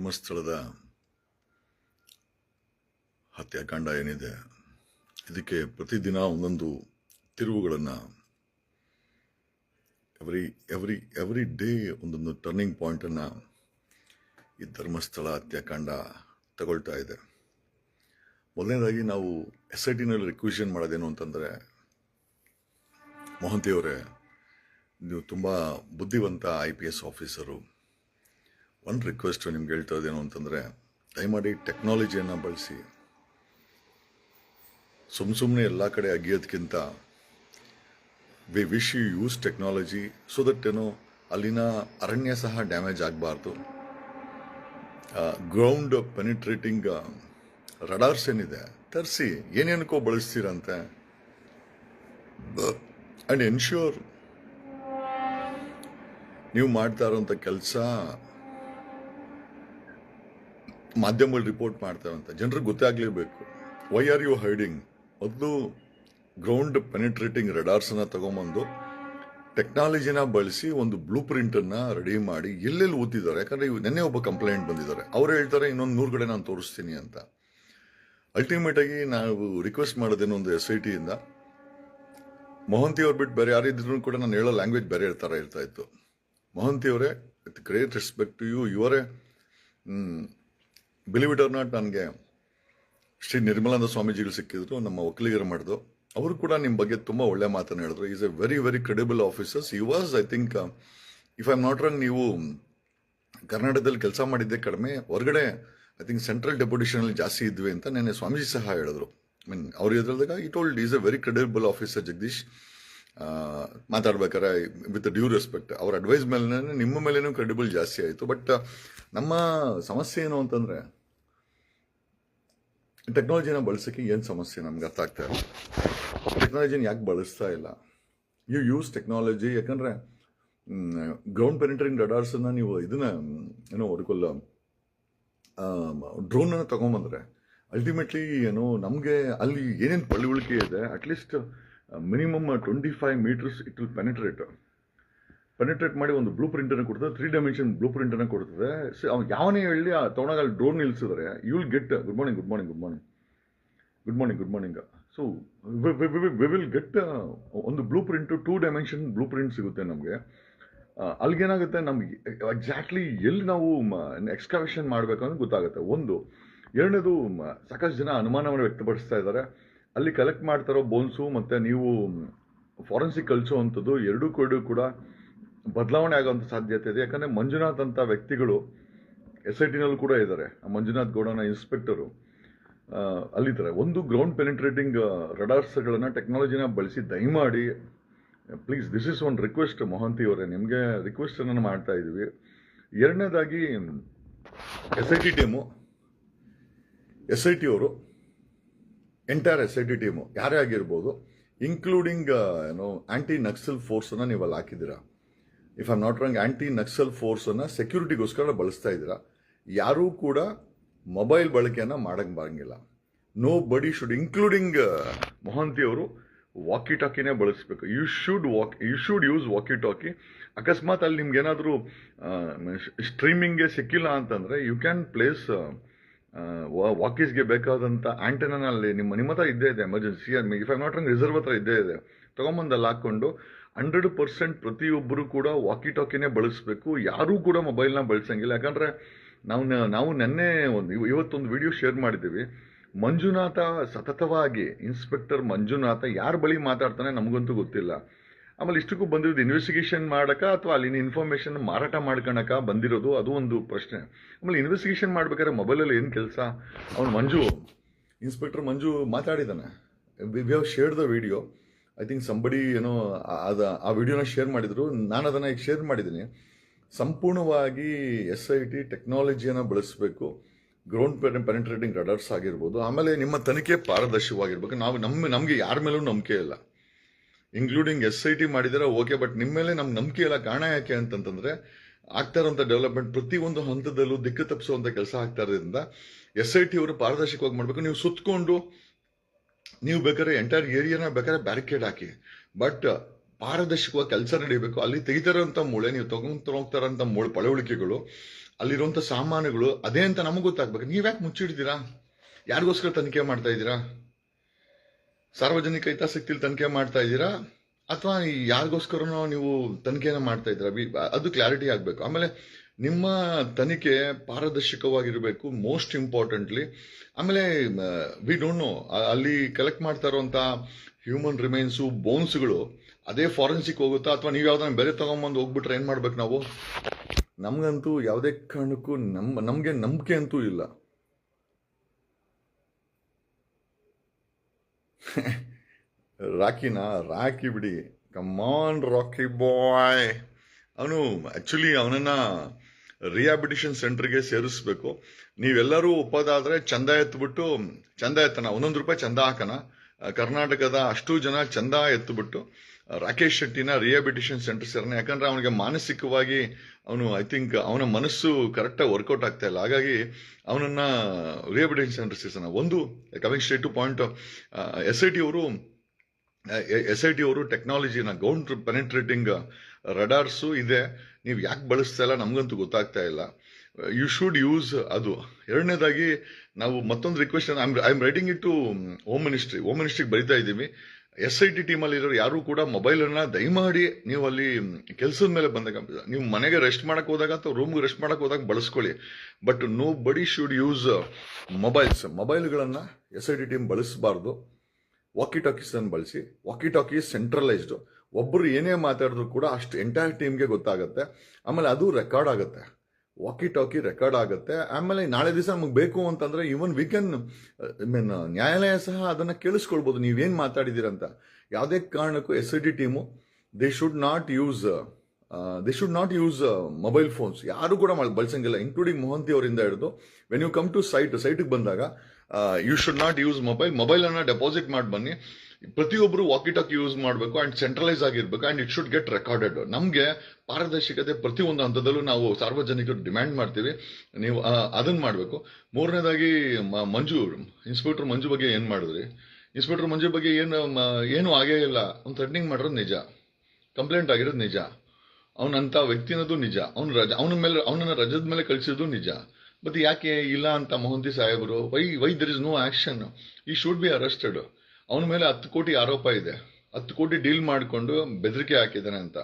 ಧರ್ಮಸ್ಥಳದ ಹತ್ಯಾಕಾಂಡ ಏನಿದೆ, ಇದಕ್ಕೆ ಪ್ರತಿದಿನ ಒಂದೊಂದು ತಿರುವುಗಳನ್ನು ಎವ್ರಿ ಎವ್ರಿ ಎವ್ರಿ ಡೇ ಒಂದೊಂದು ಟರ್ನಿಂಗ್ ಪಾಯಿಂಟನ್ನು ಈ ಧರ್ಮಸ್ಥಳ ಹತ್ಯಾಕಾಂಡ ತಗೊಳ್ತಾ ಇದೆ. ಮೊದಲನೇದಾಗಿ ನಾವು ಎಸ್ ಐ ಟಿನಲ್ಲಿ ರಿಕ್ವಿಷನ್ ಮಾಡೋದೇನು ಅಂತಂದರೆ, ಮೊಹಂತಿಯವರೇ, ನೀವು ತುಂಬ ಬುದ್ಧಿವಂತ ಐ ಪಿ ಎಸ್ ಆಫೀಸರು ಒಂದು ರಿಕ್ವೆಸ್ಟ್ ನಿಮ್ಗೆ ಹೇಳ್ತಾ ಇದ್ದೇನು ಅಂತಂದರೆ ದಯಮಾಡಿ ಟೆಕ್ನಾಲಜಿಯನ್ನು ಬಳಸಿ ಸುಮ್ಮ ಸುಮ್ಮನೆ ಎಲ್ಲ ಕಡೆ ಅಗಿಯೋದಕ್ಕಿಂತ we wish you use technology so that ಏನೋ ಅಲ್ಲಿನ ಅರಣ್ಯ ಸಹ ಡ್ಯಾಮೇಜ್ ಆಗಬಾರ್ದು ಗ್ರೌಂಡ್ ಪೆನಿಟ್ರೇಟಿಂಗ್ ರಡಾರ್ಸ್ ಏನಿದೆ ತರಿಸಿ ಏನೇನಕ್ಕೋ ಬಳಸ್ತೀರಂತೆ ಆ್ಯಂಡ್ ಎನ್ಶ್ಯೂರ್ ನೀವು ಮಾಡ್ತಾ ಇರೋಂಥ ಕೆಲಸ ಮಾಧ್ಯಮಗಳು ರಿಪೋರ್ಟ್ ಮಾಡ್ತಾರಂತೆ ಜನರಿಗೆ ಗೊತ್ತಾಗ್ಲೇಬೇಕು ವೈ ಆರ್ ಯು ಹೈಡಿಂಗ್ ಮೊದಲು ಗ್ರೌಂಡ್ ಪೆನಿಟ್ರೇಟಿಂಗ್ ರೆಡಾರ್ಸನ್ನು ತಗೊಂಬಂದು ಟೆಕ್ನಾಲಜಿನ ಬಳಸಿ ಒಂದು ಬ್ಲೂ ಪ್ರಿಂಟನ್ನು ರೆಡಿ ಮಾಡಿ ಎಲ್ಲೆಲ್ಲಿ ಓದಿದ್ದಾರೆ ಯಾಕಂದರೆ ಇವ್ ನೆನ್ನೆ ಒಬ್ಬ ಕಂಪ್ಲೇಂಟ್ ಬಂದಿದ್ದಾರೆ. ಅವ್ರು ಹೇಳ್ತಾರೆ, ಇನ್ನೊಂದು ನೂರು ಕಡೆ ನಾನು ತೋರಿಸ್ತೀನಿ ಅಂತ. ಅಲ್ಟಿಮೇಟಾಗಿ ನಾವು ರಿಕ್ವೆಸ್ಟ್ ಮಾಡೋದೇನೋ ಒಂದು ಎಸ್ ಐ ಟಿಯಿಂದ ಮೊಹಂತಿ ಅವ್ರು ಬಿಟ್ಟು ಬೇರೆ ಯಾರಿದ್ರು ಕೂಡ ನಾನು ಹೇಳೋ ಲ್ಯಾಂಗ್ವೇಜ್ ಬೇರೆ ಥರ ಇರ್ತಾ ಇತ್ತು. ಮೊಹಂತಿ ಅವರೇ ವಿತ್ ಗ್ರೇಟ್ ರೆಸ್ಪೆಕ್ಟ್ ಯು ಇವರೇ ಬಿಲೀವ್ ಇಟ್ ಆರ್ ನಾಟ್ ನನಗೆ ಶ್ರೀ ನಿರ್ಮಲಾನಂದ ಸ್ವಾಮೀಜಿಗಳು ಸಿಕ್ಕಿದ್ರು, ನಮ್ಮ ಒಕ್ಕಲಿಗರು ಮಾಡಿದ್ರು. ಅವರು ಕೂಡ ನಿಮ್ಮ ಬಗ್ಗೆ ತುಂಬ ಒಳ್ಳೆ ಮಾತನ್ನು ಹೇಳಿದ್ರು. Is a very very credible officers he was I think if I am not wrong ನೀವು ಕರ್ನಾಟಕದಲ್ಲಿ ಕೆಲಸ ಮಾಡಿದ್ದೆ ಕಡಿಮೆ. ಹೊರಗಡೆ ಐ ಥಿಂಕ್ ಸೆಂಟ್ರಲ್ ಡೆಪ್ಯುಟೇಷನಲ್ಲಿ ಜಾಸ್ತಿ ಇದ್ವಿ ಅಂತ ನೆನ್ನೆ ಸ್ವಾಮೀಜಿ ಸಹ ಹೇಳಿದ್ರು. ಮೀನ್ ಅವ್ರು ಎದುರಿದಾಗ it old is a very credible officer Jagadish. ಮಾತಾಡ್ಬೇಕಾರೆ with due respect ಅವ್ರ ಅಡ್ವೈಸ್ ಮೇಲೆ ನಿಮ್ಮ ಮೇಲೇನೂ ಕ್ರೆಡಿಬಲ್ ಜಾಸ್ತಿ ಆಯಿತು. ಬಟ್ ನಮ್ಮ ಸಮಸ್ಯೆ ಏನು ಅಂತಂದರೆ ಟೆಕ್ನಾಲಜಿನ ಬಳಸೋಕ್ಕೆ ಏನು ಸಮಸ್ಯೆ ನಮ್ಗೆ ಅರ್ಥ ಆಗ್ತಾ ಇಲ್ಲ. ಟೆಕ್ನಾಲಜಿನ ಯಾಕೆ ಬಳಸ್ತಾ ಇಲ್ಲ? ಯು ಯೂಸ್ ಟೆಕ್ನಾಲಜಿ ಯಾಕಂದರೆ ಗ್ರೌಂಡ್ ಪೆನಿಟ್ರಿಂಗ್ ರಡಾರ್ಸನ್ನು ನೀವು ಇದನ್ನ, ಏನೋ ಹೊರಕೊಲ್ಲ ಡ್ರೋನನ್ನು ತೊಗೊಂಬಂದ್ರೆ ಅಲ್ಟಿಮೇಟ್ಲಿ ಏನು ನಮಗೆ ಅಲ್ಲಿ ಏನೇನು ಪಳಿವಳಿಕೆ ಇದೆ at least minimum twenty five metres it will penetrate penetrate ಮಾಡಿ ಒಂದು ಬ್ಲೂ ಪ್ರಿಂಟನ್ನು ಕೊಡ್ತದೆ ತ್ರೀ ಡೈಮೆನ್ಷನ್ ಬ್ಲೂ ಪ್ರಿಂಟನ್ನು ಕೊಡ್ತದೆ. ಸೊ ಅವ್ನು ಯಾವನೇ ಹೇಳಿ ಆ ತೊಣಗಲ್ಲಿ ಅಲ್ಲಿ drone ನಿಲ್ಸಿದ್ರೆ you will get good morning good morning good morning good morning good morning so we will get ಒಂದು blue print two dimension blue print ಸಿಗುತ್ತೆ ನಮಗೆ. ಅಲ್ಲಿಗೇನಾಗುತ್ತೆ ನಮಗೆ ಎಕ್ಸಾಕ್ಟ್ಲಿ ಎಲ್ಲಿ ನಾವು ಎಕ್ಸ್ಕವೇಷನ್ ಮಾಡಬೇಕು ಅಂತ ಗೊತ್ತಾಗುತ್ತೆ. ಒಂದು, ಎರಡನೇದು ಸಾಕಷ್ಟು ಜನ ಅನುಮಾನವನ್ನು ವ್ಯಕ್ತಪಡಿಸ್ತಾ ಇದ್ದಾರೆ. ಅಲ್ಲಿ ಕಲೆಕ್ಟ್ ಮಾಡ್ತಾರೋ ಬೋನ್ಸು ಮತ್ತು ನೀವು ಫಾರೆನ್ಸಿಕ್ ಕಳಿಸೋವಂಥದ್ದು ಎರಡೂ ಕೂಡ ಕೂಡ ಬದಲಾವಣೆ ಆಗೋವಂಥ ಸಾಧ್ಯತೆ ಇದೆ. ಯಾಕಂದರೆ ಮಂಜುನಾಥ್ ಅಂತ ವ್ಯಕ್ತಿಗಳು ಎಸ್ ಐ ಟಿನಲ್ಲೂ ಕೂಡ ಇದ್ದಾರೆ. ಮಂಜುನಾಥ್ ಗೌಡನ ಇನ್ಸ್ಪೆಕ್ಟರು ಅಲ್ಲಿದ್ದಾರೆ. ಒಂದು ಗ್ರೌಂಡ್ ಪೆನಿಟ್ರೇಟಿಂಗ್ ರಡಾರ್ಸ್ಗಳನ್ನು ಟೆಕ್ನಾಲಜಿನ ಬಳಸಿ ದಯಮಾಡಿ please this is one request Mohanty ಅವರೇ, ನಿಮಗೆ ರಿಕ್ವೆಸ್ಟನ್ನು ಮಾಡ್ತಾ ಇದ್ದೀವಿ ಎರಡನೇದಾಗಿ S I T team S I T ಅವರು entire S I T team ಯಾರೇ ಆಗಿರ್ಬೋದು ಇನ್ಕ್ಲೂಡಿಂಗ್ ಏನು ಆ್ಯಂಟಿ ನಕ್ಸಲ್ ಫೋರ್ಸನ್ನು ನೀವು ಅಲ್ಲಿ ಹಾಕಿದ್ದೀರಾ? If I'm not wrong anti Naxal ಫೋರ್ಸನ್ನು ಸೆಕ್ಯೂರಿಟಿಗೋಸ್ಕರ ಬಳಸ್ತಾ ಇದ್ದೀರಾ? ಯಾರೂ ಕೂಡ ಮೊಬೈಲ್ ಬಳಕೆಯನ್ನು ಮಾಡಕ್ಕೆ ಬರಂಗಿಲ್ಲ. ನೋ ಬಡಿ ಶುಡ್ ಇನ್ಕ್ಲೂಡಿಂಗ್ ಮೊಹಂತಿ ಅವರು ವಾಕಿ ಟಾಕಿನೇ ಬಳಸಬೇಕು. You should walk you should use walkie talkie ಅಕಸ್ಮಾತ್ ಅಲ್ಲಿ ನಿಮ್ಗೆ ಏನಾದರೂ ಸ್ಟ್ರೀಮಿಂಗ್ಗೆ ಸಿಕ್ಕಿಲ್ಲ ಅಂತಂದರೆ ಯು ಕ್ಯಾನ್ ಪ್ಲೇಸ್ ವಾಕೀಸ್ಗೆ ಬೇಕಾದಂಥ ಆಂಟೆನ ಅಲ್ಲಿ ನಿಮ್ಮ ನಿಮ್ಮ ಹತ್ರ ಇದ್ದೇ ಇದೆ emergency if I not wrong reserve ಹತ್ರ ಇದ್ದೇ ಇದೆ. ತೊಗೊಂಬಂದಲ್ಲಿ ಹಾಕ್ಕೊಂಡು ಹಂಡ್ರೆಡ್ ಪರ್ಸೆಂಟ್ ಪ್ರತಿಯೊಬ್ಬರು ಕೂಡ ವಾಕಿ ಟಾಕಿನೇ ಬಳಸಬೇಕು. ಯಾರೂ ಕೂಡ ಮೊಬೈಲ್ನ ಬಳಸಂಗಿಲ್ಲ. ಯಾಕಂದರೆ ನಾವು ನಾವು ನೆನ್ನೆ ಒಂದು, ಇವ- ಇವತ್ತೊಂದು ವಿಡಿಯೋ ಶೇರ್ ಮಾಡಿದ್ದೀವಿ. ಮಂಜುನಾಥ ಸತತವಾಗಿ ಇನ್ಸ್ಪೆಕ್ಟರ್ ಮಂಜುನಾಥ ಯಾರ ಬಳಿ ಮಾತಾಡ್ತಾನೆ ನಮಗಂತೂ ಗೊತ್ತಿಲ್ಲ. ಆಮೇಲೆ ಇಷ್ಟಕ್ಕೂ ಬಂದಿರೋದು ಇನ್ವೆಸ್ಟಿಗೇಷನ್ ಮಾಡಕ ಅಥವಾ ಅಲ್ಲಿನ ಇನ್ಫಾರ್ಮೇಷನ್ ಮಾರಾಟ ಮಾಡ್ಕೊಳಕ ಬಂದಿರೋದು ಅದು ಒಂದು ಪ್ರಶ್ನೆ. ಆಮೇಲೆ ಇನ್ವೆಸ್ಟಿಗೇಷನ್ ಮಾಡ್ಬೇಕಾದ್ರೆ ಮೊಬೈಲಲ್ಲಿ ಏನು ಕೆಲಸ? ಅವನು Manju inspector Manju ಮಾತಾಡಿದ್ದಾನೆ we have shared the video I think somebody ಏನೋ ಅದ, ಆ ವಿಡಿಯೋನ ಶೇರ್ ಮಾಡಿದರು. ನಾನು ಅದನ್ನು ಈಗ ಶೇರ್ ಮಾಡಿದ್ದೀನಿ ಸಂಪೂರ್ಣವಾಗಿ ಎಸ್ ಐ ಟಿ ಟೆಕ್ನಾಲಜಿಯನ್ನು ಬಳಸಬೇಕು. ಗ್ರೌಂಡ್ ಪೆನೆಟ್ರೇಟಿಂಗ್ ರಡರ್ಸ್ ಆಗಿರ್ಬೋದು. ಆಮೇಲೆ ನಿಮ್ಮ ತನಿಖೆ ಪಾರದರ್ಶಕವಾಗಿರ್ಬೇಕು. ನಾವು ನಮ್ಮ ನಮಗೆ ಯಾರ ಮೇಲೂ ನಂಬಿಕೆ ಇಲ್ಲ. ಇನ್ಕ್ಲೂಡಿಂಗ್ ಎಸ್ ಐ ಟಿ ಮಾಡಿದರೆ ಓಕೆ ಬಟ್ ನಿಮ್ಮ ಮೇಲೆ ನಮ್ಗೆ ನಂಬಿಕೆ ಇಲ್ಲ. ಕಾರಣ ಯಾಕೆ ಅಂತಂತಂದರೆ, ಆಗ್ತಾ ಇರೋಂಥ ಡೆವಲಪ್ಮೆಂಟ್ ಪ್ರತಿಯೊಂದು ಹಂತದಲ್ಲೂ ದಿಕ್ಕು ತಪ್ಪಿಸುವಂಥ ಕೆಲಸ ಆಗ್ತಾ ಇರೋದ್ರಿಂದ ಎಸ್ ಐ ಟಿ ಅವರು ಪಾರದರ್ಶಕವಾಗಿ ಮಾಡಬೇಕು. ನೀವು ಸುತ್ತಕೊಂಡು ನೀವು ಬೇಕಾದ್ರೆ ಎಂಟೈರ್ ಏರಿಯಾನ ಬೇಕಾದ್ರೆ ಬ್ಯಾರಿಕೇಡ್ ಹಾಕಿ. ಬಟ್ ಪಾರದರ್ಶಕವಾಗಿ ಕೆಲಸ ನಡೀಬೇಕು. ಅಲ್ಲಿ ತೆಗಿತಾರಂತ ಮೂಳೆ, ನೀವು ತಗೊಂಡ್ ಹೋಗ್ತಾರಂತ ಮೂಳೆ, ಪಳವಳಿಕೆಗಳು, ಅಲ್ಲಿರುವಂತ ಸಾಮಾನುಗಳು, ಅದೇ ಅಂತ ನಮಗೆ ಗೊತ್ತಾಗ್ಬೇಕು. ನೀವ್ಯಾಕೆ ಮುಚ್ಚಿಡ್ತೀರಾ? ಯಾರಿಗೋಸ್ಕರ ತನಿಖೆ ಮಾಡ್ತಾ ಇದ್ದೀರಾ? ಸಾರ್ವಜನಿಕ ಹಿತಾಸಕ್ತಿಲಿ ತನಿಖೆ ಮಾಡ್ತಾ ಇದ್ದೀರಾ? ಅಥವಾ ಯಾರಿಗೋಸ್ಕರನೋ ನೀವು ತನಿಖೆನ ಮಾಡ್ತಾ ಇದ್ದೀರಾ? ಅದು ಕ್ಲಾರಿಟಿ ಆಗಬೇಕು. ಆಮೇಲೆ ನಿಮ್ಮ ತನಿಖೆ ಪಾರದರ್ಶಕವಾಗಿರಬೇಕು ಮೋಸ್ಟ್ ಇಂಪಾರ್ಟೆಂಟ್ಲಿ ಆಮೇಲೆ ವಿ ಡೋಂಟ್ ನೋ ಅಲ್ಲಿ ಕಲೆಕ್ಟ್ ಮಾಡ್ತಾ ಇರುವಂತಹ ಹ್ಯೂಮನ್ ರಿಮೈನ್ಸು ಬೋನ್ಸ್ಗಳು ಅದೇ ಫಾರೆನ್ಸಿಕ್ ಹೋಗುತ್ತಾ, ಅಥವಾ ನೀವು ಯಾವ್ದಾನ ಬೇರೆ ತಗೊಂಬಂದು ಹೋಗ್ಬಿಟ್ರೆ ಏನ್ ಮಾಡ್ಬೇಕು ನಾವು? ನಮಗಂತೂ ಯಾವುದೇ ಕಾರಣಕ್ಕೂ ನಮ್ಮ ನಮಗೆ ನಂಬಿಕೆ ಅಂತೂ ಇಲ್ಲ. ರಾಕಿನ ರಾಕಿ ಬಿಡಿ. ಕಮಾನ್ ರಾಕಿ ಬಾಯ್ ಅವನು ಆ್ಯಕ್ಚುಲಿ ಅವನನ್ನ ರಿಹಾಬಿಲಿಟೇಷನ್ ಸೆಂಟರ್ಗೆ ಸೇರಿಸ್ಬೇಕು. ನೀವೆಲ್ಲರೂ ಒಪ್ಪೋದಾದ್ರೆ ಚಂದ ಎತ್ಬಿಟ್ಟು, ಚಂದ ಎತ್ತನ ಒಂದೊಂದು ರೂಪಾಯಿ ಚಂದ ಹಾಕನ ಕರ್ನಾಟಕದ ಅಷ್ಟು ಜನ ಚಂದ ಎತ್ತುಬಿಟ್ಟು ರಾಕೇಶ್ ಶೆಟ್ಟಿನ ರಿಯಾಬಿಲಿಟೇಷನ್ ಸೆಂಟರ್ ಸೇರೋಣ. ಯಾಕಂದ್ರೆ ಅವನಿಗೆ ಮಾನಸಿಕವಾಗಿ ಅವನು ಐ ಥಿಂಕ್ ಅವನ ಮನಸ್ಸು ಕರೆಕ್ಟಾಗಿ ವರ್ಕೌಟ್ ಆಗ್ತಾ ಇಲ್ಲ. ಹಾಗಾಗಿ ಅವನನ್ನ ರಿಯಾಬಿಲಿಟೇಷನ್ ಸೆಂಟರ್ ಸೇರಿಸೋಣ. ಒಂದು coming state to point S I T ಅವರು ಎಸ್ ಐ ಟಿ ಅವರು ಟೆಕ್ನಾಲಜಿನ ಗೌಂಡ್ ಪೆನೆಟ್ರೇಟಿಂಗ್ ರಡಾರ್ಸು ಇದೆ. ನೀವು ಯಾಕೆ ಬಳಸ್ತಾ ಇಲ್ಲ ನಮಗಂತೂ ಗೊತ್ತಾಗ್ತಾ ಇಲ್ಲ. ಯು ಶುಡ್ ಯೂಸ್ ಅದು. ಎರಡನೇದಾಗಿ ನಾವು ಮತ್ತೊಂದು request I am writing it to home ministry home ಮಿನಿಸ್ಟ್ರಿಗೆ ಬರಿತಾ ಇದ್ದೀವಿ. ಎಸ್ ಐ ಟಿ ಟೀಮಲ್ಲಿ ಇರೋರು ಯಾರು ಕೂಡ ಮೊಬೈಲನ್ನು ದಯಮಾಡಿ ನೀವು ಅಲ್ಲಿ ಕೆಲಸದ ಮೇಲೆ ಬಂದಾಗ, ನೀವು ಮನೆಗೆ ರೆಸ್ಟ್ ಮಾಡಕ್ ಹೋದಾಗ ಅಥವಾ ರೂಮ್ಗೆ ರೆಸ್ಟ್ ಮಾಡಕ್ಕೆ ಹೋದಾಗ ಬಳಸ್ಕೊಳ್ಳಿ. But nobody should use mobiles ಮೊಬೈಲ್ಗಳನ್ನು ಎಸ್ ಐ ಟಿ ಟೀಮ್ ಬಳಸಬಾರ್ದು. ವಾಕಿ ಟಾಕೀಸ್ ಅನ್ನು ಬಳಸಿ ವಾಕಿ ಟಾಕೀಸ್ ಸೆಂಟ್ರಲೈಸ್ಡ್ ಒಬ್ಬರು ಏನೇ ಮಾತಾಡಿದ್ರು ಕೂಡ ಅಷ್ಟು ಎಂಟೈರ್ ಟೀಮ್ಗೆ ಗೊತ್ತಾಗುತ್ತೆ. ಆಮೇಲೆ ಅದು ರೆಕಾರ್ಡ್ ಆಗುತ್ತೆ. ವಾಕಿ ಟಾಕಿ ರೆಕಾರ್ಡ್ ಆಗುತ್ತೆ. ಆಮೇಲೆ ನಾಳೆ ದಿವಸ ನಮಗೆ ಬೇಕು ಅಂತಂದರೆ ಈವನ್ ವಿ ಕ್ಯಾನ್ ಮೀನ್ ನ್ಯಾಯಾಲಯ ಸಹ ಅದನ್ನು ಕೇಳಿಸ್ಕೊಳ್ಬೋದು. ನೀವೇನು ಮಾತಾಡಿದ್ದೀರಂತ ಯಾವುದೇ ಕಾರಣಕ್ಕೂ S I T team they should not use they should not use mobile phones ಯಾರು ಕೂಡ ಬಳಸಂಗಿಲ್ಲ ಇನ್ಕ್ಲೂಡಿಂಗ್ ಮೊಹಂತಿ ಅವರಿಂದ ಹಿಡಿದು. When you come to site ಸೈಟಿಗೆ ಬಂದಾಗ you should not use mobile mobile ಅನ್ನ ಡೆಪಾಸಿಟ್ ಮಾಡಿ ಬನ್ನಿ. ಪ್ರತಿಯೊಬ್ಬರು ವಾಕಿ ಟಾಕಿ ಯೂಸ್ ಮಾಡಬೇಕು ಅಂಡ್ ಸೆಂಟ್ರಲೈಸ್ ಆಗಿರ್ಬೇಕು and it should get recorded ನಮಗೆ ಪಾರದರ್ಶಕತೆ ಪ್ರತಿಯೊಂದು ಹಂತದಲ್ಲೂ ನಾವು ಸಾರ್ವಜನಿಕರು ಡಿಮ್ಯಾಂಡ್ ಮಾಡ್ತೀವಿ. ನೀವು ಅದನ್ನ ಮಾಡಬೇಕು. ಮೂರನೇದಾಗಿ ಮಂಜು ಇನ್ಸ್ಪೆಕ್ಟರ್ ಮಂಜು ಬಗ್ಗೆ ಏನು ಮಾಡಿದ್ರಿ? ಇನ್ಸ್ಪೆಕ್ಟರ್ ಮಂಜು ಬಗ್ಗೆ ಏನು ಏನು ಆಗೇ ಇಲ್ಲ. ಅವ್ನು ಥ್ರೆಟ್ನಿಂಗ್ ಮಾಡಿರೋದು ನಿಜ. ಕಂಪ್ಲೇಂಟ್ ಆಗಿರೋದು ನಿಜ. ಅವನಂತ ವ್ಯಕ್ತಿನದು ನಿಜ. ಅವ್ನು ರಜ, ಅವನ ಮೇಲೆ, ಅವನನ್ನ ರಜದ ಮೇಲೆ ಕಳಿಸಿದ್ದು ನಿಜ. ಮತ್ತೆ ಯಾಕೆ ಇಲ್ಲ ಅಂತ ಮೊಹಂತಿ ಸಾಹೇಬರು? Why why there is no action he should be arrested ಅವನ ಮೇಲೆ ಹತ್ತು ಕೋಟಿ ಆರೋಪ ಇದೆ. ಹತ್ತು ಕೋಟಿ ಡೀಲ್ ಮಾಡಿಕೊಂಡು ಬೆದರಿಕೆ ಹಾಕಿದ್ದಾನೆ ಅಂತ.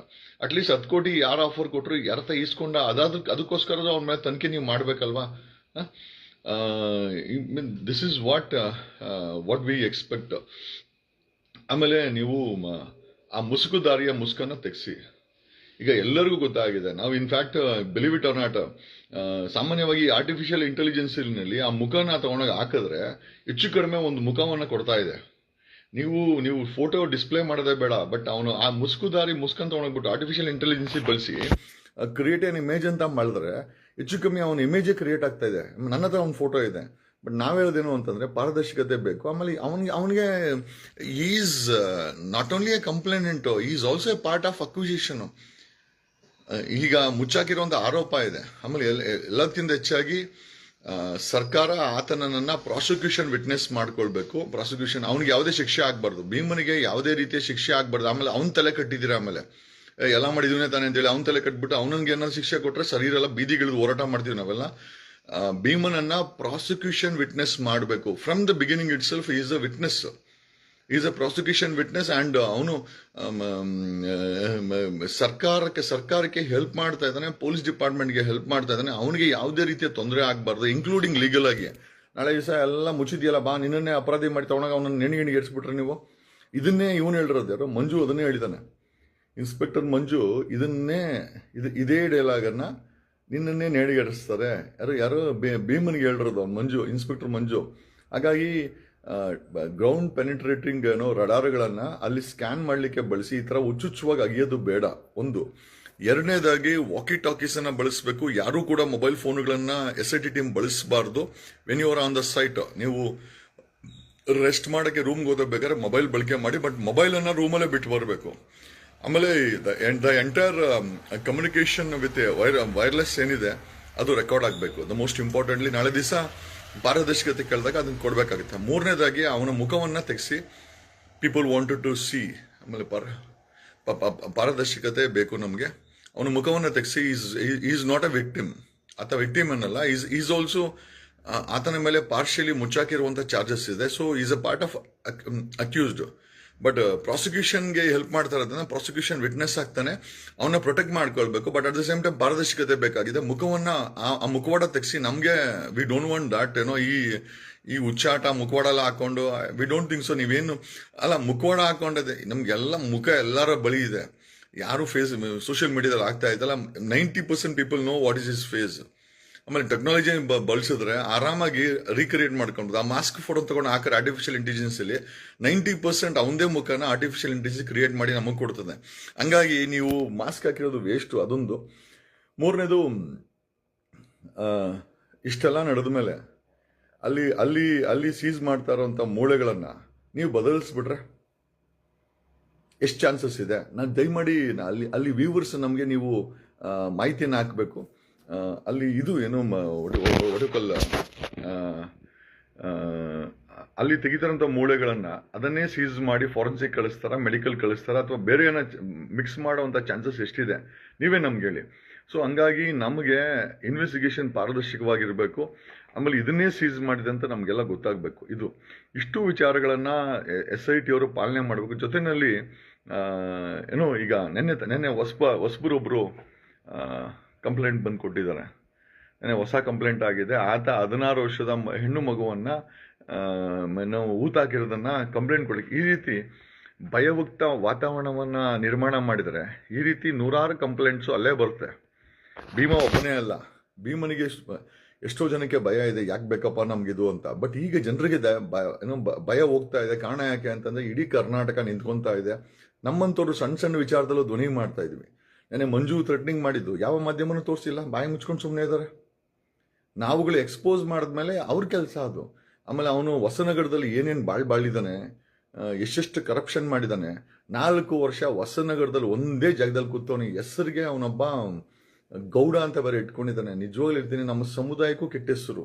ಅಟ್ಲೀಸ್ಟ್ ಹತ್ತು ಕೋಟಿ ಯಾರು ಆಫರ್ ಕೊಟ್ಟರು ಯಾರತ ಈಸ್ಕೊಂಡ ಅದಾದ ಅದಕ್ಕೋಸ್ಕರ ಅವ್ರ ಮೇಲೆ ತನಿಖೆ ನೀವು ಮಾಡಬೇಕಲ್ವಾ? This is what what we expect ಆಮೇಲೆ ನೀವು ಆ ಮುಸುಕು ದಾರಿಯ ಮುಸುಕನ್ನ ತೆಗೆಸಿ. ಈಗ ಎಲ್ಲರಿಗೂ ಗೊತ್ತಾಗಿದೆ. ನಾವು in fact believe it are not ಸಾಮಾನ್ಯವಾಗಿ ಆರ್ಟಿಫಿಷಿಯಲ್ ಇಂಟೆಲಿಜೆನ್ಸಿನಲ್ಲಿ ಆ ಮುಖನ ತಗೊಂಡಾಗ ಹಾಕಿದ್ರೆ ಹೆಚ್ಚು ಕಡಿಮೆ ಒಂದು ಮುಖವನ್ನ ಕೊಡ್ತಾ ಇದೆ. ನೀವು ನೀವು ಫೋಟೋ ಡಿಸ್ಪ್ಲೇ ಮಾಡೋದೇ ಬೇಡ ಬಟ್ ಅವನು ಆ ಮುಸ್ಕು ದಾರಿ ಮುಸ್ಕನ್ ತಗೊಂಡೋಗ್ಬಿಟ್ಟು ಆರ್ಟಿಫಿಷಿಯಲ್ ಇಂಟೆಲಿಜೆನ್ಸ್ ಬಳಸಿ ಕ್ರಿಯೇಟ್ ಏನ್ ಇಮೇಜ್ ಅಂತ ಮಾಡಿದ್ರೆ ಹೆಚ್ಚು ಕಮ್ಮಿ ಅವನ ಇಮೇಜೇ ಕ್ರಿಯೇಟ್ ಆಗ್ತಾ ಇದೆ. ನನ್ನ ಹತ್ರ ಒಂದು ಫೋಟೋ ಇದೆ ಬಟ್ ನಾವ್ ಹೇಳೋದೇನು ಅಂತಂದ್ರೆ ಪಾರದರ್ಶಕತೆ ಬೇಕು. ಆಮೇಲೆ ಅವನಿಗೆ ಅವನಿಗೆ is not only a complainant is also a part of acquisition ಈಗ ಮುಚ್ಚಾಕಿರೋ ಒಂದು ಆರೋಪ ಇದೆ. ಆಮೇಲೆ ಎಲ್- ಎಲ್ಲದಕ್ಕಿಂತ ಹೆಚ್ಚಾಗಿ ಸರ್ಕಾರ ಆತನನ್ನ ಪ್ರಾಸಿಕ್ಯೂಷನ್ ವಿಟ್ನೆಸ್ ಮಾಡ್ಕೊಳ್ಬೇಕು. ಪ್ರಾಸಿಕ್ಯೂಷನ್, ಅವನಿಗೆ ಯಾವುದೇ ಶಿಕ್ಷೆ ಆಗಬಾರ್ದು. ಭೀಮನಿಗೆ ಯಾವುದೇ ರೀತಿಯ ಶಿಕ್ಷೆ ಆಗಬಾರ್ದು. ಆಮೇಲೆ ಅವ್ನ ತಲೆ ಕಟ್ಟಿದ್ದೀರ ಆಮೇಲೆ. ಎಲ್ಲ ಮಾಡಿದೀವನೇ ತಾನೆ ಅಂತೇಳಿ ಅವ್ನ ತಲೆ ಕಟ್ಬಿಟ್ಟು ಅವನಿಗೆ ಏನಾದ್ರು ಶಿಕ್ಷೆ ಕೊಟ್ಟರೆ ಸರಿ ಇರಲ್ಲ ಬೀದಿಗಿಳಿದು ಹೋರಾಟ ಮಾಡ್ತೀವಿ ನಾವೆಲ್ಲ. ಭೀಮನನ್ನ ಪ್ರಾಸಿಕ್ಯೂಷನ್ ವಿಟ್ನೆಸ್ ಮಾಡಬೇಕು. From the beginning itself is a witness is a prosecution witness and ಅವನು ಸರ್ಕಾರಕ್ಕೆ ಸರ್ಕಾರಕ್ಕೆ ಹೆಲ್ಪ್ ಮಾಡ್ತಾ ಇದ್ದಾನೆ ಪೊಲೀಸ್ ಡಿಪಾರ್ಟ್ಮೆಂಟ್ಗೆ ಹೆಲ್ಪ್ ಮಾಡ್ತಾ ಇದ್ದಾನೆ. ಅವನಿಗೆ ಯಾವುದೇ ರೀತಿಯ ತೊಂದರೆ ಆಗಬಾರ್ದು ಇನ್ಕ್ಲೂಡಿಂಗ್ ಲೀಗಲ್ ಆಗಿ. ನಾಳೆ ದಿವಸ ಎಲ್ಲ ಮುಚ್ಚಿದೆಯಲ್ಲ, ಬಾ, ನಿನ್ನನ್ನೇ ಅಪರಾಧಿ ಮಾಡಿ ತಗೊಂಡಾಗ ಅವನನ್ನ ನೆಣಿಗಿಣಿಗೆ ಎಡ್ಸ್ಬಿಟ್ರೆ ನೀವು? ಇದನ್ನೇ ಇವನು ಹೇಳಿರೋದು, ಯಾರು? ಮಂಜು ಅದನ್ನೇ ಹೇಳಿದಾನೆ ಇನ್ಸ್ಪೆಕ್ಟರ್ ಮಂಜು ಇದನ್ನೇ, ಇದು, ಇದೇ ಡೈಲಾಗನ್ನ ನಿನ್ನನ್ನೇ ನೇಣಿಗೇರಿಸ್ತಾರೆ ಯಾರು ಯಾರು ಭೀಮನ್ಗೆ ಹೇಳಿರೋದು ಅವ್ನು ಮಂಜು ಇನ್ಸ್ಪೆಕ್ಟರ್ ಮಂಜು. ಹಾಗಾಗಿ ಗ್ರೌಂಡ್ ಪೆನಿಟ್ರೇಟಿಂಗ್ ಏನೋ ರಡಾರ್ಗಳನ್ನು ಅಲ್ಲಿ ಸ್ಕ್ಯಾನ್ ಮಾಡಲಿಕ್ಕೆ ಬಳಸಿ ಈ ಥರ ಹುಚ್ಚುಚ್ಚುವಾಗಿ ಅಗಿಯೋದು ಬೇಡ. ಒಂದು. ಎರಡನೇದಾಗಿ ವಾಕಿ ಟಾಕೀಸನ್ನು ಬಳಸಬೇಕು. ಯಾರೂ ಕೂಡ ಮೊಬೈಲ್ ಫೋನ್ಗಳನ್ನು ಎಸ್ ಐ ಟಿ ಟೀಮ್ ಬಳಸಬಾರ್ದು. When you are on the site ನೀವು ರೆಸ್ಟ್ ಮಾಡೋಕ್ಕೆ ರೂಮ್ಗೆ ಹೋಗಬೇಕಾದ್ರೆ ಮೊಬೈಲ್ ಬಳಕೆ ಮಾಡಿ ಬಟ್ ಮೊಬೈಲನ್ನು ರೂಮಲ್ಲೇ ಬಿಟ್ಟು ಬರಬೇಕು. ಆಮೇಲೆ the entire communication with wire wireless ಏನಿದೆ, ಅದು ರೆಕಾರ್ಡ್ ಆಗಬೇಕು. ದ ಮೋಸ್ಟ್ ಇಂಪಾರ್ಟೆಂಟ್ಲಿ ನಾಳೆ ದಿವಸ ಪಾರದರ್ಶಕತೆ ಕೇಳಿದಾಗ ಅದನ್ನ ಕೊಡಬೇಕಾಗುತ್ತೆ. ಮೂರನೇದಾಗಿ ಅವನ ಮುಖವನ್ನ ತೆಗೆಸಿ ಪೀಪಲ್ ವಾಂಟೆಡ್ ಟು ಸಿ ಆಮೇಲೆ ಪಾರ ಪಾರದರ್ಶಕತೆ ಬೇಕು ನಮಗೆ. ಅವನ ಮುಖವನ್ನು ತೆಗೆಸಿ is is not a victim ಆತ ವಿಕ್ಟಿಮ್ ಅನ್ನಲ್ಲ ಈಸ್ ಈಸ್ ಆಲ್ಸೋ ಆತನ ಮೇಲೆ ಪಾರ್ಶಿಯಲಿ ಮುಚ್ಚಾಕಿರುವಂಥ ಚಾರ್ಜಸ್ ಇದೆ. So is a part of accused but ಪ್ರಾಸಿಕ್ಯೂಷನ್ಗೆ help ಮಾಡ್ತಾ ಅದನ್ನ ಪ್ರಾಸಿಕ್ಯೂಷನ್ ವಿಟ್ನೆಸ್ ಆಗ್ತಾನೆ. ಅವನ್ನ ಪ್ರೊಟೆಕ್ಟ್ ಮಾಡ್ಕೊಳ್ಬೇಕು. But at the same time ಪಾರದರ್ಶಕತೆ ಬೇಕಾಗಿದೆ. ಮುಖವನ್ನ ಆ- ಆ ಮುಖವಾಡ ತೆಗೆಸಿ ನಮಗೆ ವಿ ಡೋಂಟ್ ವಾಂಟ್ ದಾಟ್ ಏನೋ ಈ ಈ ಉಚ್ಚಾಟ ಮುಖವಾಡ ಎಲ್ಲ ಹಾಕೊಂಡು ವಿ ಡೋಂಟ್ ಥಿಂಕ್ ಸೊ ನೀವೇನು, ಅಲ್ಲ, ಮುಖವಾಡ ಹಾಕೊಂಡಿದೆ, ನಮ್ಗೆಲ್ಲ ಮುಖ ಎಲ್ಲರ ಬಳಿ ಇದೆ. ಯಾರು ಫೇಸ್ ಸೋಷಿಯಲ್ ಮೀಡಿಯಾದಲ್ಲಿ ಆಗ್ತಾ ಇದ್ದಲ್ಲ ninety percent people know what is is face ಆಮೇಲೆ ಟೆಕ್ನಾಲಜಿ ಬಳಸಿದ್ರೆ ಆರಾಮಾಗಿ ರೀಕ್ರಿಯೇಟ್ ಮಾಡ್ಕೊಂಡು ಆ ಮಾಸ್ಕ್ ಫೋಟೋ ತಗೊಂಡು ಹಾಕಿದ್ರೆ ಆರ್ಟಿಫಿಷಿಯಲ್ ಇಂಟೆಲಿಜೆನ್ಸ್ ಅಲ್ಲಿ ನೈಂಟಿ ಪರ್ಸೆಂಟ್ ಅವಂದೇ ಮುಖನ ಆರ್ಟಿಫಿಷಿಯಲ್ ಇಂಟೆಲಿಜೆನ್ಸ್ ಕ್ರಿಯೇಟ್ ಮಾಡಿ ನಮಗೆ ಕೊಡ್ತದೆ. ಹಂಗಾಗಿ ನೀವು ಮಾಸ್ಕ್ ಹಾಕಿರೋದು ವೇಸ್ಟ್ ಅದೊಂದು. ಮೂರನೇದು ಇಷ್ಟೆಲ್ಲ ನಡೆದ ಮೇಲೆ ಅಲ್ಲಿ ಅಲ್ಲಿ ಅಲ್ಲಿ ಸೀಸ್ ಮಾಡ್ತಾ ಇರೋಂಥ ಮೂಳೆಗಳನ್ನ ನೀವು ಬದಲಿಸ್ಬಿಟ್ರೆ ಎಷ್ಟು ಚಾನ್ಸಸ್ ಇದೆ? ನಾನು ದಯಮಾಡಿ, ಅಲ್ಲಿ ಅಲ್ಲಿ ವ್ಯೂವರ್ಸ್ ನಮಗೆ ನೀವು ಮಾಹಿತಿಯನ್ನು ಹಾಕಬೇಕು. ಅಲ್ಲಿ ಇದು ಏನು ಒಡಕಲ್ಲ. ಅಲ್ಲಿ ತೆಗಿತಾರಂಥ ಮೂಳೆಗಳನ್ನು ಅದನ್ನೇ ಸೀಸ್ ಮಾಡಿ ಫಾರೆನ್ಸಿಕ್ ಕಳಿಸ್ತಾರ ಮೆಡಿಕಲ್ ಕಳಿಸ್ತಾರ, ಅಥವಾ ಬೇರೆ ಏನೋ ಮಿಕ್ಸ್ ಮಾಡುವಂಥ ಚಾನ್ಸಸ್ ಎಷ್ಟಿದೆ? ನೀವೇ ನಮ್ಗೆ ಹೇಳಿ. ಸೊ ಹಂಗಾಗಿ ನಮಗೆ ಇನ್ವೆಸ್ಟಿಗೇಷನ್ ಪಾರದರ್ಶಕವಾಗಿರಬೇಕು. ಆಮೇಲೆ ಇದನ್ನೇ ಸೀಸ್ ಮಾಡಿದೆ ಅಂತ ನಮಗೆಲ್ಲ ಗೊತ್ತಾಗಬೇಕು. ಇದು ಇಷ್ಟು ವಿಚಾರಗಳನ್ನು ಎಸ್ ಐ ಟಿ ಅವರು ಪಾಲನೆ ಮಾಡಬೇಕು. ಜೊತೆಯಲ್ಲಿ ಏನು ಈಗ ನೆನ್ನೆ ನೆನ್ನೆ ಹೊಸಬ ಹೊಸಬರೊಬ್ಬರು ಕಂಪ್ಲೇಂಟ್ ಬಂದು ಕೊಟ್ಟಿದ್ದಾರೆ. ನೆನ್ನೆ ಹೊಸ ಕಂಪ್ಲೇಂಟ್ ಆಗಿದೆ, ಆತ ಹದಿನಾರು ವರ್ಷದ ಹೆಣ್ಣು ಮಗುವನ್ನು ನಾವು ಏನೋ ಊತ ಹಾಕಿರೋದನ್ನ ಕಂಪ್ಲೇಂಟ್ ಕೊಡ್ಲಿಕ್ಕೆ ಈ ರೀತಿ ಭಯಯುಕ್ತ ವಾತಾವರಣವನ್ನು ನಿರ್ಮಾಣ ಮಾಡಿದರೆ ಈ ರೀತಿ ನೂರಾರು ಕಂಪ್ಲೇಂಟ್ಸು ಅಲ್ಲೇ ಬರುತ್ತೆ. ಭೀಮ ಒಬ್ಬನೇ ಅಲ್ಲ. ಭೀಮನಿಗೆ ಎಷ್ಟ್- ಜನಕ್ಕೆ ಭಯ ಇದೆ, ಯಾಕೆ ಬೇಕಪ್ಪ ನಮಗಿದು ಅಂತ. ಬಟ್ ಈಗ ಜನರಿಗೆ ಏನೋ ಭಯ ಹೋಗ್ತಾ ಇದೆ. ಕಾರಣ ಯಾಕೆ ಅಂತಂದರೆ ಇಡೀ ಕರ್ನಾಟಕ ನಿಂತ್ಕೊತಾ ಇದೆ. ನಮ್ಮಂಥವ್ರು ಸಣ್ಣ ಸಣ್ಣ ವಿಚಾರದಲ್ಲೂ ಧ್ವನಿ ಮಾಡ್ತಾ ಇದ್ವಿ. ನೆನೆ ಮಂಜು ಥ್ರೆಟ್ನಿಂಗ್ ಮಾಡಿದ್ದು. ಯಾವ ಮಾಧ್ಯಮನೂ ತೋರಿಸಿಲ್ಲ. ಬಾಯಿ ಮುಚ್ಕೊಂಡು ಸುಮ್ಮನೆ ಇದ್ದಾರೆ. ನಾವುಗಳು ಎಕ್ಸ್ಪೋಸ್ ಮಾಡಿದ್ಮೇಲೆ ಅವ್ರ ಕೆಲಸ ಅದು. ಆಮೇಲೆ ಅವನು ಹೊಸನಗರದಲ್ಲಿ ಏನೇನು ಬಾಳ್ ಬಾಳಿದ್ದಾನೆ ಎಷ್ಟೆಷ್ಟು ಕರಪ್ಷನ್ ಮಾಡಿದಾನೆ. ನಾಲ್ಕು ವರ್ಷ ಹೊಸನಗರದಲ್ಲಿ ಒಂದೇ ಜಾಗದಲ್ಲಿ ಕೂತವನು. ಹೆಸರಿಗೆ ಅವನೊಬ್ಬ ಗೌಡ ಅಂತ ಬೇರೆ ಇಟ್ಕೊಂಡಿದ್ದಾನೆ. ನಿಜವಾಗ್ಲೂ ಇರ್ತೀನಿ ನಮ್ಮ ಸಮುದಾಯಕ್ಕೂ ಕೆಟ್ಟ ಹೆಸರು.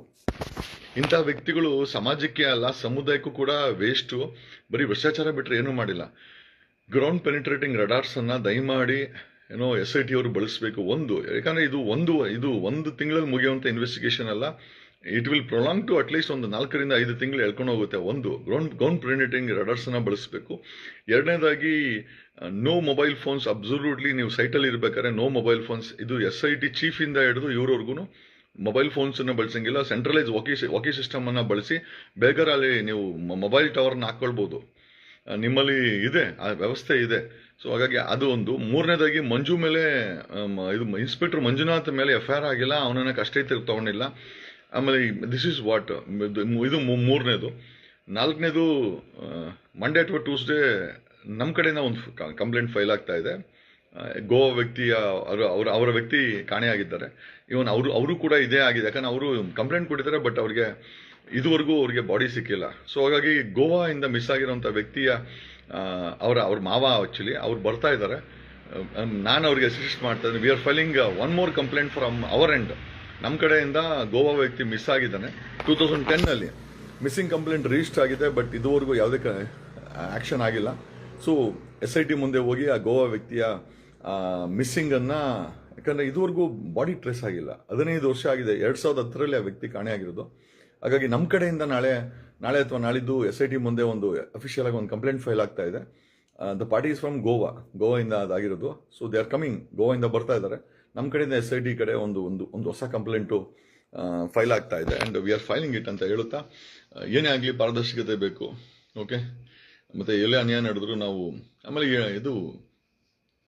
ಇಂಥ ವ್ಯಕ್ತಿಗಳು ಸಮಾಜಕ್ಕೆ ಅಲ್ಲ, ಸಮುದಾಯಕ್ಕೂ ಕೂಡ ವೇಸ್ಟು ಬರೀ ಭ್ರಷ್ಟಾಚಾರ ಬಿಟ್ಟರೆ ಏನೂ ಮಾಡಿಲ್ಲ. ಗ್ರೌಂಡ್ ಪೆನಿಟ್ರೇಟಿಂಗ್ ರಡಾರ್ಸನ್ನು ದಯಮಾಡಿ ಏನೋ ಎಸ್ ಐ ಟಿ ಅವರು ಬಳಸಬೇಕು ಒಂದು. ಯಾಕಂದರೆ ಇದು ಒಂದು ಇದು ಒಂದು ತಿಂಗಳಲ್ಲಿ ಮುಗಿಯುವಂತ ಇನ್ವೆಸ್ಟಿಗೇಷನ್ ಅಲ್ಲ. It will prolong to at least ಒಂದು ನಾಲ್ಕರಿಂದ ಐದು ತಿಂಗಳು ಎಳ್ಕೊಂಡು ಹೋಗುತ್ತೆ ಒಂದು. ಗ್ರೌಂಡ್ ಗ್ರೌಂಡ್ ಪೆನಿಟ್ರೇಟಿಂಗ್ ರಡಾರ್ಸ್ ಅನ್ನ ಬಳಸಬೇಕು. ಎರಡನೇದಾಗಿ ನೋ ಮೊಬೈಲ್ ಫೋನ್ಸ್ ಅಬ್ಸಲ್ಯೂಟ್ಲಿ ನೀವು ಸೈಟಲ್ಲಿ ಇರಬೇಕಾದ್ರೆ ನೋ ಮೊಬೈಲ್ ಫೋನ್ಸ್ ಇದು ಎಸ್ ಐ ಟಿ ಚೀಫಿಂದ ಹಿಡಿದು ಇವ್ರವ್ರಿಗೂ ಮೊಬೈಲ್ ಫೋನ್ಸ್ ಅನ್ನು ಬಳಸಂಗಿಲ್ಲ. ಸೆಂಟ್ರಲೈಸ್ ವಾಕಿ ವಾಕಿ ಸಿಸ್ಟಮ್ ಅನ್ನ ಬಳಸಿ ಬೇಕಾದ್ರೆ ಅಲ್ಲಿ ನೀವು ಮೊಬೈಲ್ ಟವರ್ನ ಹಾಕ್ಕೊಳ್ಬೋದು ನಿಮ್ಮಲ್ಲಿ ಇದೆ, ಆ ವ್ಯವಸ್ಥೆ ಇದೆ. ಸೊ ಹಾಗಾಗಿ ಅದು ಒಂದು. ಮೂರನೇದಾಗಿ, ಮಂಜು ಮೇಲೆ ಇದು ಇನ್ಸ್ಪೆಕ್ಟರ್ ಮಂಜುನಾಥ್ ಮೇಲೆ ಎಫ್ ಐ ಆಗಿಲ್ಲ, ಅವನನ್ನ ಕಷ್ಟ ತಗೊಂಡಿಲ್ಲ. ಆಮೇಲೆ ದಿಸ್ ಇಸ್ ವಾಟ್ ಇದು ಮೂರನೇದು. ನಾಲ್ಕನೇದು ಮಂಡೇ ಅಥವಾ ಟ್ಯೂಸ್ಡೇ ನಮ್ಮ ಕಡೆಯಿಂದ ಒಂದು ಕಂಪ್ಲೇಂಟ್ ಫೈಲ್ ಆಗ್ತಾ ಇದೆ. ಗೋವಾ ವ್ಯಕ್ತಿಯ ಅವರು, ಅವರ ಅವರ ವ್ಯಕ್ತಿ ಕಾಣೆಯಾಗಿದ್ದಾರೆ. ಇವನ್ ಅವರು ಅವರು ಕೂಡ ಇದೇ ಆಗಿದೆ. ಯಾಕಂದ್ರೆ ಅವರು ಕಂಪ್ಲೇಂಟ್ ಕೊಟ್ಟಿದ್ದಾರೆ ಬಟ್ ಅವ್ರಿಗೆ ಇದುವರೆಗೂ ಅವ್ರಿಗೆ ಬಾಡಿ ಸಿಕ್ಕಿಲ್ಲ. ಸೊ ಹಾಗಾಗಿ ಗೋವಾಯಿಂದ ಮಿಸ್ ಆಗಿರೋಂಥ ವ್ಯಕ್ತಿಯ ಅವರ, ಅವ್ರ ಮಾವ ಆಕ್ಚುಲಿ ಅವ್ರು ಬರ್ತಾ ಇದ್ದಾರೆ. ನಾನು ಅವ್ರಿಗೆ ಅಸಿಸ್ಟ್ ಮಾಡ್ತಾ ಇದ್ದೀನಿ. We are filing one more complaint from our end ನಮ್ಮ ಕಡೆಯಿಂದ ಗೋವಾ ವ್ಯಕ್ತಿ ಮಿಸ್ ಆಗಿದ್ದಾನೆ. ಟೂ ತೌಸಂಡ್ ಟೆನ್ನಲ್ಲಿ ಮಿಸ್ಸಿಂಗ್ ಕಂಪ್ಲೇಂಟ್ ರಿಜಿಸ್ಟರ್ ಆಗಿದೆ ಬಟ್ ಇದುವರೆಗೂ ಯಾವುದೇ ಆಕ್ಷನ್ ಆಗಿಲ್ಲ. ಸೊ ಎಸ್ ಐ ಟಿ ಮುಂದೆ ಹೋಗಿ ಆ ಗೋವಾ ವ್ಯಕ್ತಿಯ ಮಿಸ್ಸಿಂಗ್ ಯಾಕಂದರೆ ಯಾಕಂದ್ರೆ ಇದುವರೆಗೂ ಬಾಡಿ ಟ್ರೇಸ್ ಆಗಿಲ್ಲ. ಹದಿನೈದು ವರ್ಷ ಆಗಿದೆ. ಎರಡು ಸಾವಿರದ ಹತ್ತರಲ್ಲಿ ಆ ವ್ಯಕ್ತಿ ಕಾಣೆಯಾಗಿರೋದು. ಹಾಗಾಗಿ ನಮ್ಮ ಕಡೆಯಿಂದ ನಾಳೆ ನಾಳೆ ಅಥವಾ ನಾಳಿದ್ದು ಎಸ್ ಐ ಟಿ ಮುಂದೆ ಒಂದು ಅಫಿಷಿಯಲ್ ಆಗಿ ಒಂದು ಕಂಪ್ಲೇಂಟ್ ಫೈಲ್ ಆಗ್ತಾ ಇದೆ. The party is from Goa ಗೋವಾಯಿಂದ ಅದಾಗಿರೋದು. ಸೊ ದೇ ಆರ್ ಕಮಿಂಗ್ ಗೋವಾಯಿಂದ ಬರ್ತಾ ಇದ್ದಾರೆ. ನಮ್ಮ ಕಡೆಯಿಂದ ಎಸ್ ಐ ಟಿ ಕಡೆ ಒಂದು ಒಂದು ಒಂದು ಹೊಸ ಕಂಪ್ಲೇಂಟು ಫೈಲ್ ಆಗ್ತಾ ಇದೆ. And we are filing it ಅಂತ ಹೇಳುತ್ತಾ, ಏನೇ ಆಗಲಿ ಪಾರದರ್ಶಕತೆ ಬೇಕು. ಓಕೆ ಮತ್ತು ಎಲ್ಲೇ ಅನ್ಯಾಯ ನಡೆದ್ರು ನಾವು ಆಮೇಲೆ ಇದು